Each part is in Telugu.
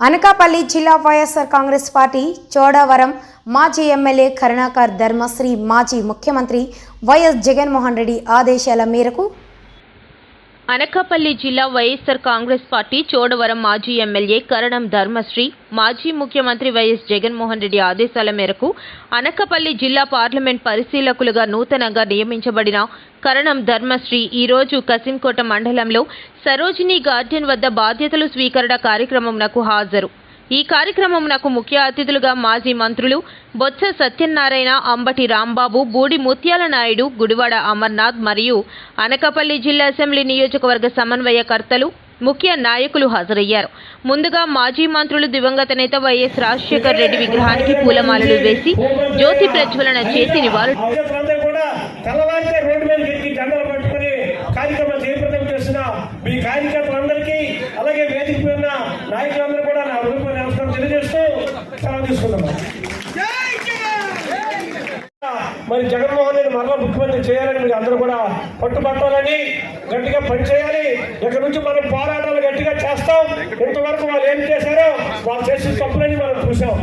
అనకాపల్లి జిల్లా వైఎస్ఆర్ కాంగ్రెస్ పార్టీ చోడవరం మాజీ ఎమ్మెల్యే కరుణాకర్ ధర్మశ్రీ మాజీ ముఖ్యమంత్రి వైఎస్ జగన్మోహన్ రెడ్డి ఆదేశాల మేరకు అనకాపల్లి జిల్లా వైఎస్సార్ కాంగ్రెస్ పార్టీ చోడవరం మాజీ ఎమ్మెల్యే కరణం ధర్మశ్రీ మాజీ ముఖ్యమంత్రి వైఎస్ జగన్మోహన్ రెడ్డి ఆదేశాల మేరకు అనకాపల్లి జిల్లా పార్లమెంట్ పరిశీలకులుగా నూతనంగా నియమించబడిన కరణం ధర్మశ్రీ ఈరోజు కసింకోట మండలంలో సరోజిని గార్డెన్ వద్ద బాధ్యతలు స్వీకరణ కార్యక్రమంకు హాజరు. ఈ కార్యక్రమమునకు ముఖ్య అతిథులుగా మాజీ మంత్రులు బొత్స సత్యనారాయణ అంబటి రాంబాబు బూడి ముత్యాల నాయుడు గుడివాడ అమర్నాథ్ మరియు అనకాపల్లి జిల్లా అసెంబ్లీ నియోజకవర్గ సమన్వయకర్తలు ముఖ్య నాయకులు హాజరయ్యారు. ముందుగా మాజీ మంత్రులు దివంగత నేత వైఎస్ రాజశేఖర్ రెడ్డి విగ్రహానికి పూలమాలలు వేసి జ్యోతి ప్రజ్వలన చేసి నివాళులు కూడా కార్యక్రమం చేసిన మీ కార్యకర్తలందరికీ అలాగే వేదిక నాయకులందరూ చాలా తీసుకుంటున్నాను మరి జగన్మోహన్ రెడ్డి మరలా ముఖ్యమంత్రి చేయాలని మీరు అందరూ కూడా పట్టుబట్టాలని గట్టిగా పనిచేయాలి. ఇక్కడ నుంచి మనం పోరాటాలు గట్టిగా చేస్తాం. ఇంతవరకు వాళ్ళు ఏం చేశారో వాళ్ళు చేసిన తప్పులని మనం చూసాం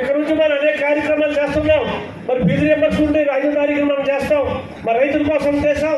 ఇక్కడ నుంచి మనం అనేక కార్యక్రమాలు చేస్తున్నాం. మరి బీజీ ఎంపర్స్ ఉంటే ఐదో తారీఖు మనం చేస్తాం. మరి రైతుల కోసం చేస్తాం.